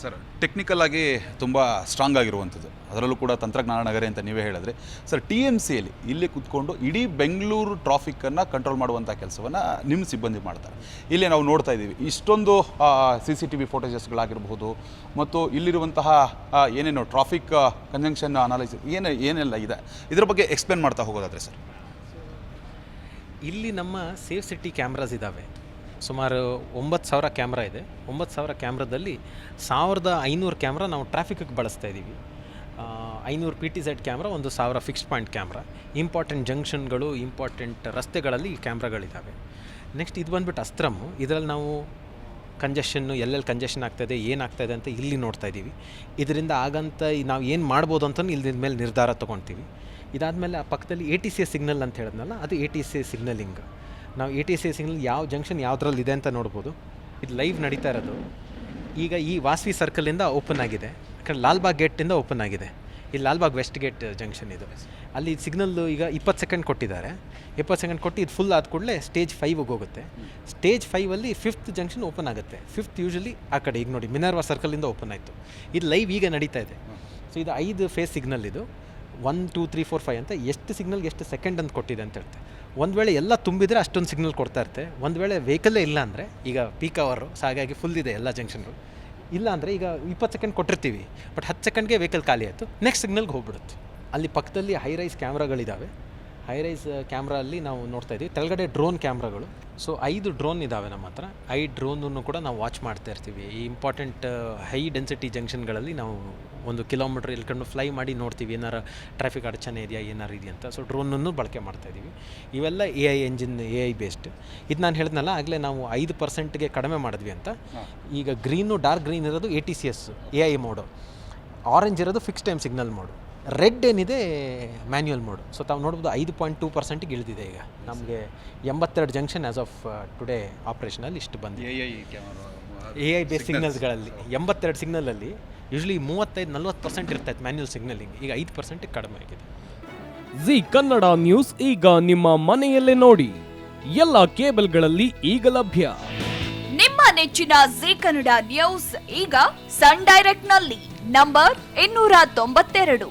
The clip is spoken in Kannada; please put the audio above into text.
ಸರ್ ಟೆಕ್ನಿಕಲ್ ಆಗಿ ತುಂಬ ಸ್ಟ್ರಾಂಗ್ ಆಗಿರುವಂಥದ್ದು. ಅದರಲ್ಲೂ ಕೂಡ ತಂತ್ರಜ್ಞಾನ ನಗರಿ ಅಂತ ನೀವೇ ಹೇಳಿದ್ರೆ. ಸರ್ ಟಿ ಎಂ ಸಿಯಲ್ಲಿ ಇಲ್ಲಿ ಕೂತ್ಕೊಂಡು ಇಡೀ ಬೆಂಗಳೂರು ಟ್ರಾಫಿಕ್ಕನ್ನು ಕಂಟ್ರೋಲ್ ಮಾಡುವಂಥ ಕೆಲಸವನ್ನು ನಿಮ್ಮ ಸಿಬ್ಬಂದಿ ಮಾಡ್ತಾರೆ. ಇಲ್ಲಿ ನಾವು ನೋಡ್ತಾ ಇದ್ದೀವಿ. ಇಷ್ಟೊಂದು ಸಿ ಸಿ ಟಿ ವಿ ಫೋಟೋಜಸ್ಗಳಾಗಿರಬಹುದು ಮತ್ತು ಇಲ್ಲಿರುವಂತಹ ಏನೇನು ಟ್ರಾಫಿಕ್ ಕನ್ಜಂಕ್ಷನ್ ಅನಾಲಿಸಿಸ್ ಏನು, ಏನೆಲ್ಲ ಇದೆ, ಇದರ ಬಗ್ಗೆ ಎಕ್ಸ್ಪ್ಲೇನ್ ಮಾಡ್ತಾ ಹೋಗೋದಾದರೆ ಸರ್. ಇಲ್ಲಿ ನಮ್ಮ ಸೇಫ್ ಸಿಟಿ ಕ್ಯಾಮ್ರಾಸ್ ಇದ್ದಾವೆ ಸುಮಾರು ಒಂಬತ್ತು ಸಾವಿರ ಕ್ಯಾಮ್ರಾ ಇದೆ. ಒಂಬತ್ತು ಸಾವಿರ ಕ್ಯಾಮ್ರಾದಲ್ಲಿ ಸಾವಿರದ ಐನೂರು ಕ್ಯಾಮ್ರಾ ನಾವು ಟ್ರಾಫಿಕ್ಗೆ ಬಳಸ್ತಾ ಇದ್ದೀವಿ. ಐನೂರು ಪಿ ಟಿ ಝೆಡ್ ಕ್ಯಾಮ್ರಾ, ಒಂದು ಸಾವಿರ ಫಿಕ್ಸ್ಡ್ ಪಾಯಿಂಟ್ ಕ್ಯಾಮ್ರಾ. ಇಂಪಾರ್ಟೆಂಟ್ ಜಂಕ್ಷನ್ಗಳು ಇಂಪಾರ್ಟೆಂಟ್ ರಸ್ತೆಗಳಲ್ಲಿ ಈ ಕ್ಯಾಮ್ರಾಗಳಿದ್ದಾವೆ ನೆಕ್ಸ್ಟ್ ಇದು ಬಂದ್ಬಿಟ್ಟು ಅಸ್ತ್ರಮು. ಇದರಲ್ಲಿ ನಾವು ಕಂಜೆಷನ್ನು ಎಲ್ಲೆಲ್ಲಿ ಕಂಜೆಷನ್ ಆಗ್ತಾಯಿದೆ ಏನಾಗ್ತಾಯಿದೆ ಅಂತ ಇಲ್ಲಿ ನೋಡ್ತಾ ಇದ್ದೀವಿ. ಇದರಿಂದ ಆಗಂತ ನಾವು ಏನು ಮಾಡ್ಬೋದು ಅಂತ ಇಲ್ದಿದ ಮೇಲೆ ನಿರ್ಧಾರ ತೊಗೊಳ್ತೀವಿ ಇದಾದಮೇಲೆ ಆ ಪಕ್ಕದಲ್ಲಿ ಎ ಟಿ ಸಿ ಸಿಗ್ನಲ್ ಅಂತ ಹೇಳಿದ್ನಲ್ಲ, ಅದು ಎ ಟಿ ಸಿ ಸಿಗ್ನಲಿಂಗ್ ನಾವು ಎ ಟಿ ಸಿ ಸಿಗ್ನಲ್ ಯಾವ ಜಂಕ್ಷನ್ ಯಾವುದ್ರಲ್ಲಿ ಇದೆ ಅಂತ ನೋಡ್ಬೋದು. ಇದು ಲೈವ್ ನಡೀತಾ ಇರೋದು. ಈಗ ಈ ವಾಸವಿ ಸರ್ಕಲಿಂದ ಓಪನ್ ಆಗಿದೆ. ಯಾಕಂದ್ರೆ ಲಾಲ್ಬಾಗ್ ಗೇಟಿಂದ ಓಪನ್ ಆಗಿದೆ. ಈ ಲಾಲ್ಬಾಗ್ ವೆಸ್ಟ್ ಗೇಟ್ ಜಂಕ್ಷನ್ ಇದು. ಅಲ್ಲಿ ಸಿಗ್ನಲ್ಲು ಈಗ ಇಪ್ಪತ್ತು ಸೆಕೆಂಡ್ ಕೊಟ್ಟಿದ್ದಾರೆ. ಇಪ್ಪತ್ತು ಸೆಕೆಂಡ್ ಕೊಟ್ಟು ಇದು ಫುಲ್ ಆದ ಕೂಡಲೇ ಸ್ಟೇಜ್ ಫೈವ್ಗೆ ಹೋಗುತ್ತೆ. ಸ್ಟೇಜ್ ಫೈವಲ್ಲಿ ಫಿಫ್ತ್ ಜಂಕ್ಷನ್ ಓಪನ್ ಆಗುತ್ತೆ. ಫಿಫ್ತ್ ಯೂಶಲಿ ಆ ಕಡೆ, ಈಗ ನೋಡಿ ಮಿನರ್ವಾ ಸರ್ಕಲಿಂದ ಓಪನ್ ಆಯಿತು. ಇದು ಲೈವ್ ಈಗ ನಡೀತಾ ಇದೆ. ಸೊ ಇದು ಐದು ಫೇಸ್ ಸಿಗ್ನಲ್ ಇದು. One two three four five ಅಂತ ಎಷ್ಟು ಸಿಗ್ನಲ್ಗೆ ಎಷ್ಟು ಸೆಕೆಂಡ್ ಅಂತ ಕೊಟ್ಟಿದೆ ಅಂತ ಹೇಳ್ತೆ. ಒಂದು ವೇಳೆ ಎಲ್ಲ ತುಂಬಿದರೆ ಅಷ್ಟೊಂದು ಸಿಗ್ನಲ್ ಕೊಡ್ತಾ ಇರುತ್ತೆ. ಒಂದು ವೇಳೆ ವೆಹಿಕಲ್ಲೇ ಇಲ್ಲ ಅಂದರೆ, ಈಗ ಪೀಕ್ ಅವರು ಸೊ ಹಾಗಾಗಿ ಫುಲ್ ಇದೆ ಎಲ್ಲ ಜಂಕ್ಷನ್ಗಳು ಇಲ್ಲ ಅಂದರೆ ಈಗ ಇಪ್ಪತ್ತು ಸೆಕೆಂಡ್ ಕೊಟ್ಟಿರ್ತೀವಿ ಬಟ್ ಹತ್ತು ಸೆಕೆಂಡ್ಗೆ ವೆಹಿಕಲ್ ಖಾಲಿ ಆಯಿತು ನೆಕ್ಸ್ಟ್ ಸಿಗ್ನಲ್ಗೆ ಹೋಗ್ಬಿಡುತ್ತೆ. ಅಲ್ಲಿ ಪಕ್ಕದಲ್ಲಿ ಹೈ ರೈಸ್ ಕ್ಯಾಮ್ರಾಗಳಿದ್ದಾವೆ ಹೈ ರೈಸ್ ಕ್ಯಾಮ್ರಾ ಅಲ್ಲಿ ನಾವು ನೋಡ್ತಾ ಇದ್ದೀವಿ. ತೆಳಗಡೆ ಡ್ರೋನ್ ಕ್ಯಾಮ್ರಾಗಳು ಸೊ ಐದು ಡ್ರೋನ್ ಇದ್ದಾವೆ ನಮ್ಮ ಹತ್ರ. ಐ ಡ್ರೋನನ್ನು ಕೂಡ ನಾವು ವಾಚ್ ಮಾಡ್ತಾ ಇರ್ತೀವಿ. ಈ ಇಂಪಾರ್ಟೆಂಟ್ ಹೈ ಡೆನ್ಸಿಟಿ ಜಂಕ್ಷನ್ಗಳಲ್ಲಿ ನಾವು ಒಂದು ಕಿಲೋಮೀಟ್ರ್ ಇಲ್ಕೊಂಡು ಫ್ಲೈ ಮಾಡಿ ನೋಡ್ತೀವಿ. ಏನಾರು ಟ್ರಾಫಿಕ್ ಅಡಚಣೆ ಇದೆಯಾ ಏನಾರು ಇದೆಯಾ ಅಂತ. ಸೊ ಡ್ರೋನನ್ನು ಬಳಕೆ ಮಾಡ್ತಾ ಇದ್ದೀವಿ. ಇವೆಲ್ಲ A I engine A I based ಇದು ನಾನು ಹೇಳಿದ್ನಲ್ಲ ಆಗಲೇ ನಾವು ಐದು ಪರ್ಸೆಂಟ್ಗೆ ಕಡಿಮೆ ಮಾಡಿದ್ವಿ ಅಂತ. ಈಗ ಗ್ರೀನು ಡಾರ್ಕ್ ಗ್ರೀನ್ ಇರೋದು A T C S A I mode orange ಇರೋದು fix time signal mode red ಏನಿದೆ ಮ್ಯಾನ್ಯುಯಲ್ ಮೋಡು ಸೊ ತಾವು ನೋಡ್ಬೋದು ಐದು ಪಾಯಿಂಟ್ ಟೂ ಪರ್ಸೆಂಟ್ ಇಳಿದಿದೆ ಈಗ. ನಮಗೆ ಎಂಬತ್ತೆರಡು ಜಂಕ್ಷನ್ ಆ್ಯಸ್ ಆಫ್ ಟುಡೇ ಆಪ್ರೇಷನಲ್ಲಿ ಇಷ್ಟು ಬಂದಿದೆ. ಎ ಐ ಬೇಸ್ ಸಿಗ್ನಲ್ಸ್ಗಳಲ್ಲಿ ಎಂಬತ್ತೆರಡು ಸಿಗ್ನಲಲ್ಲಿ ಯೂಶ್ವಲಿ ಮೂವತ್ತೈದು ನಲ್ವತ್ತು ಪರ್ಸೆಂಟ್ ಇರ್ತೈತೆ ಮ್ಯಾನ್ಯುವಲ್ ಸಿಗ್ನಲಿಂಗ್ ಈಗ ಐದು ಪರ್ಸೆಂಟ್ ಕಡಿಮೆ ಆಗಿದೆ. ಜಿ ಕನ್ನಡ ನ್ಯೂಸ್ ಈಗ ನಿಮ್ಮ ಮನೆಯಲ್ಲೇ ನೋಡಿ. ಎಲ್ಲ ಕೇಬಲ್ಗಳಲ್ಲಿ ಈಗ ಲಭ್ಯ. ನಿಮ್ಮ ನೆಚ್ಚಿನ ಜಿ ಕನ್ನಡ ನ್ಯೂಸ್ ಈಗ ಸನ್ ಡೈರೆಕ್ಟ್ನಲ್ಲಿ ನಂಬರ್ ಇನ್ನೂರ ತೊಂಬತ್ತೆರಡು.